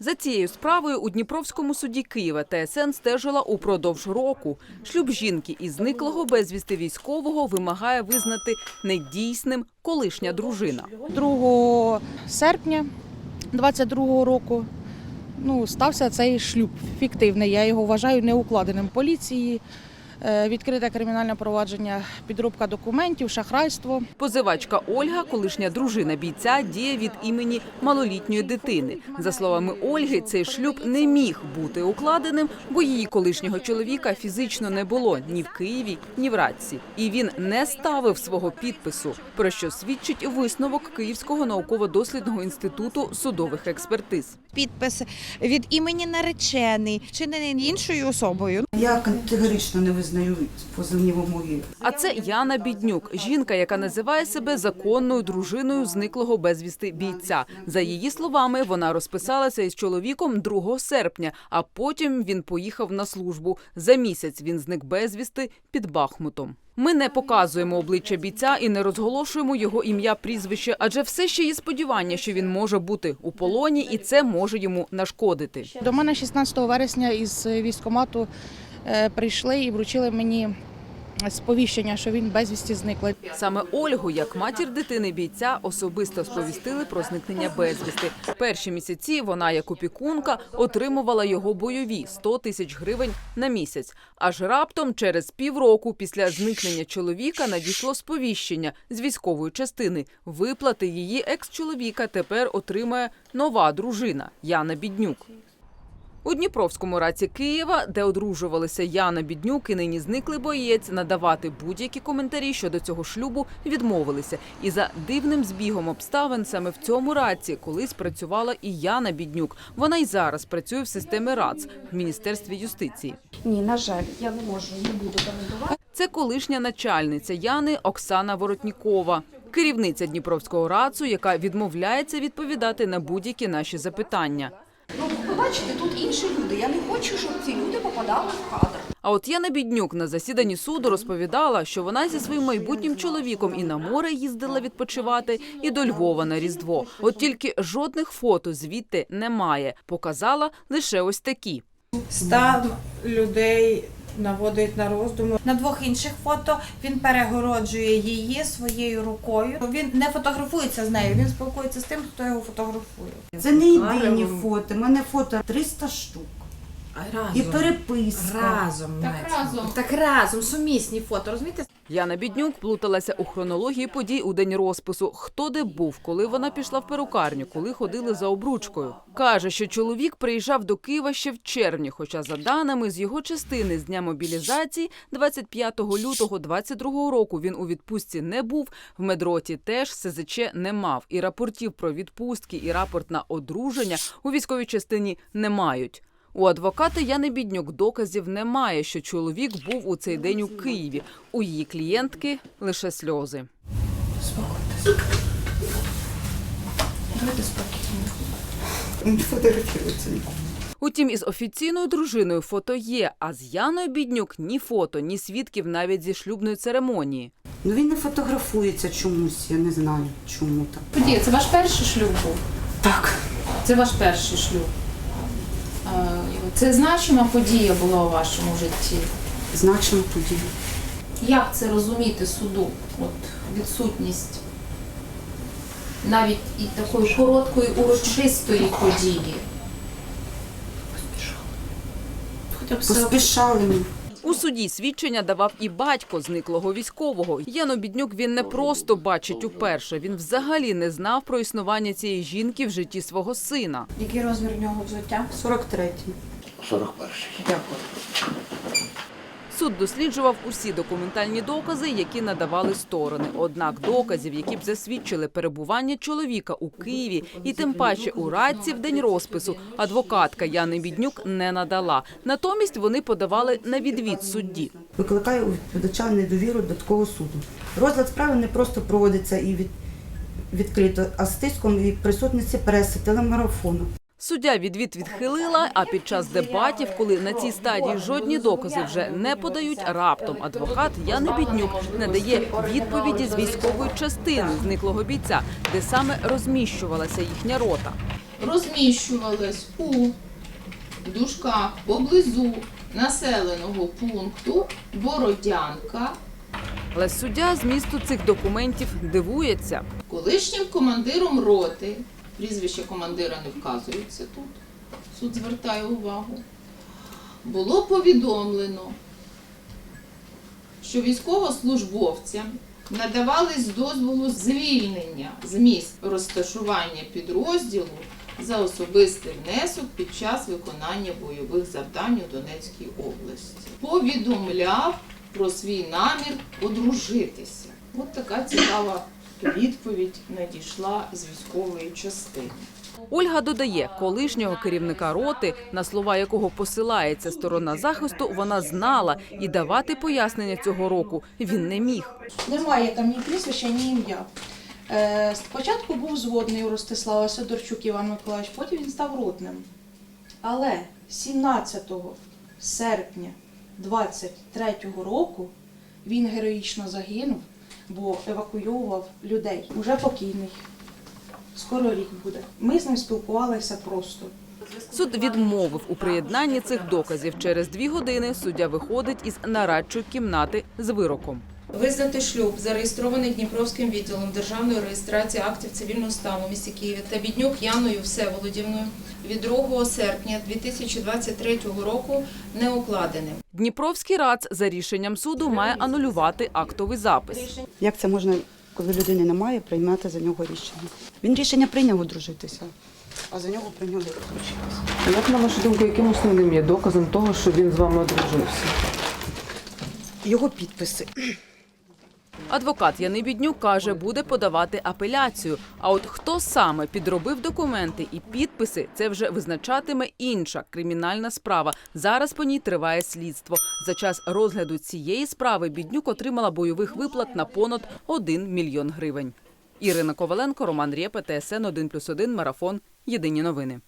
За цією справою у Дніпровському суді Києва ТСН стежила упродовж року. Шлюб жінки із зниклого безвісти військового вимагає визнати недійсним колишня дружина. 2 серпня 22 року ну, стався цей шлюб фіктивний. Я його вважаю неукладеним поліції. Е, Відкрите кримінальне провадження, підробка документів, шахрайство. Позивачка Ольга, колишня дружина бійця, діє від імені малолітньої дитини. За словами Ольги, цей шлюб не міг бути укладеним, бо її колишнього чоловіка фізично не було ні в Києві, ні в Радці. І він не ставив свого підпису, про що свідчить висновок Київського науково-дослідного інституту судових експертиз. Підпис від імені наречений, вчинений іншою особою. Я категорично не визнаю позовні вимоги. А це Яна Біднюк, жінка, яка називає себе законною дружиною зниклого безвісти бійця. За її словами, вона розписалася із чоловіком 2 серпня, а потім він поїхав на службу. За місяць він зник безвісти під Бахмутом. Ми не показуємо обличчя бійця і не розголошуємо його ім'я, прізвище, адже все ще є сподівання, що він може бути у полоні, і це може йому нашкодити. До мене 16 вересня із військкомату е, прийшли і вручили мені сповіщення, що він безвісті зникли. Саме Ольгу, як матір дитини бійця, особисто сповістили про зникнення безвісти. Перші місяці вона, як опікунка, отримувала його бойові 100 тисяч гривень на місяць. Аж раптом, через півроку після зникнення чоловіка, надійшло сповіщення з військової частини. Виплати її екс-чоловіка тепер отримає нова дружина Яна Біднюк. У Дніпровському раці Києва, де одружувалися Яна Біднюк і нині зниклий боєць, надавати будь-які коментарі щодо цього шлюбу відмовилися. І за дивним збігом обставин саме в цьому раці колись працювала і Яна Біднюк. Вона й зараз працює в системі РАЦ в міністерстві юстиції. Ні, на жаль, я не можу, не буду коментувати. Це колишня начальниця Яни Оксана Воротнікова. Керівниця Дніпровського рацу, яка відмовляється відповідати на будь-які наші запитання. Бачите, тут інші люди. Я не хочу, щоб ці люди попадали в кадр. А от Яна Біднюк на засіданні суду розповідала, що вона зі своїм майбутнім чоловіком і на море їздила відпочивати, і до Львова на Різдво. От тільки жодних фото звідти немає. Показала лише ось такі. Стан людей наводить на роздуми. На двох інших фото він перегороджує її своєю рукою. Він не фотографується з нею, він спілкується з тим, хто його фотографує. Це не єдині Разом. фото. У мене фото 300 штук. І переписка. разом. Так разом. Так разом, сумісні фото, розумієте? Яна Біднюк плуталася у хронології подій у день розпису. Хто де був, коли вона пішла в перукарню, коли ходили за обручкою. Каже, що чоловік приїжджав до Києва ще в червні, хоча за даними з його частини з дня мобілізації 25 лютого 22 року він у відпустці не був. В медроті теж СЗЧ не мав. І рапортів про відпустки і рапорт на одруження у військовій частині не мають. У адвоката Яни Біднюк доказів немає, що чоловік був у цей день у Києві. У її клієнтки лише сльози. Не фотографується. Утім, із офіційною дружиною фото є, а з Яною Біднюк ні фото, ні свідків навіть зі шлюбної церемонії. Ну він не фотографується чомусь, я не знаю чому так. Подія, це ваш перший шлюб був? Так, Це ваш перший шлюб. Це значима подія була у вашому житті. значимо тоді. Як це розуміти суду? От відсутність навіть і такої короткої урочистої події. Хоча б Поспішали ми. У суді свідчення давав і батько зниклого військового. Яну Біднюк він не просто бачить уперше. Він взагалі не знав про існування цієї жінки в житті свого сина. Який розмір в нього взуття? 43-й. 41. Дякую. Суд досліджував усі документальні докази, які надавали сторони. Однак доказів, які б засвідчили перебування чоловіка у Києві, і тим паче у Радці в день розпису, адвокатка Яни Біднюк не надала. Натомість вони подавали на відвід судді. Викликає у відповідача недовіру до такого суду. Розгляд справи не просто проводиться і від, відкрито, а з тиском і присутності преси, телемарафону. Суддя відвід відхилила. А під час дебатів, коли на цій стадії жодні докази вже не подають, раптом адвокат Яни Біднюк надає відповіді з військової частини зниклого бійця, де саме розміщувалася їхня рота. розміщувалась у дужках поблизу населеного пункту Бородянка Але суддя з місту цих документів дивується. колишнім командиром роти, прізвище командира не вказується тут, суд звертає увагу, було повідомлено, що військовослужбовцям надавались дозволу звільнення з місць розташування підрозділу за особистий внесок під час виконання бойових завдань у Донецькій області. Повідомляв про свій намір одружитися. От така цікава відповідь надійшла з військової частини. Ольга додає, колишнього керівника роти, на слова якого посилається сторона захисту, вона знала і давати пояснення цього року він не міг. Немає там ні прізвища, ні ім'я. Е, спочатку був зводний у Ростислава Сидорчук Іван Миколаївич, потім він став ротним. Але 17 серпня 23-го року він героїчно загинув, бо евакуйовував людей. Уже покійний. Скоро рік буде. Ми з ним спілкувалися просто. Суд відмовив у приєднанні цих доказів. Через дві години суддя виходить із нарадчої кімнати з вироком. Визнати шлюб, зареєстрований Дніпровським відділом Державної реєстрації актів цивільного стану в місті Києві та Біднюк Яною Всеволодівною від 2 серпня 2023 року не укладеним. Дніпровський РАЦ за рішенням суду має анулювати актовий запис. Як це можна, коли людини немає, приймати за нього рішення? Він рішення прийняв одружитися, а за нього прийняли розлучитися. Як на вашу думку, яким основним є доказом того, що він з вами одружився? Його підписи. Адвокат Яни Біднюк каже, буде подавати апеляцію. А от хто саме підробив документи і підписи, це вже визначатиме інша кримінальна справа. Зараз по ній триває слідство. За час розгляду цієї справи Біднюк отримала бойових виплат на понад 1 мільйон гривень. Ірина Коваленко, Роман Рєпе, ТСН 1+,1, Марафон. Єдині новини.